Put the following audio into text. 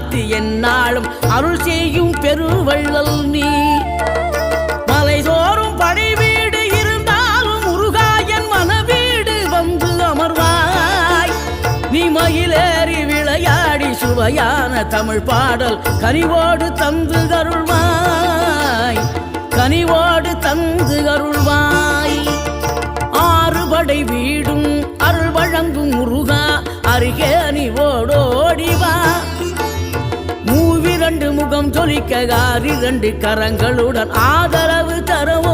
காத்து என்னாலும் அருள் செய்யும் பெருவள்ளல் நீ. மலை மலைதோறும் படை வீடு இருந்தாலும் முருகாயன் மனவீடு வந்து அமர்வாய். நீ மயிலேறி விளையாடி சுவையான தமிழ் பாடல் கனிவோடு தந்து அருள்வாய். கனிவோடு தந்து அருள்வாய். ஆறுபடை வீடும் அருள் வழங்கும் முருகா அருகே மூவிரண்டு முகம் ஜொலிக்க ஆறு இரண்டு கரங்களுடன் ஆதரவு தரவும்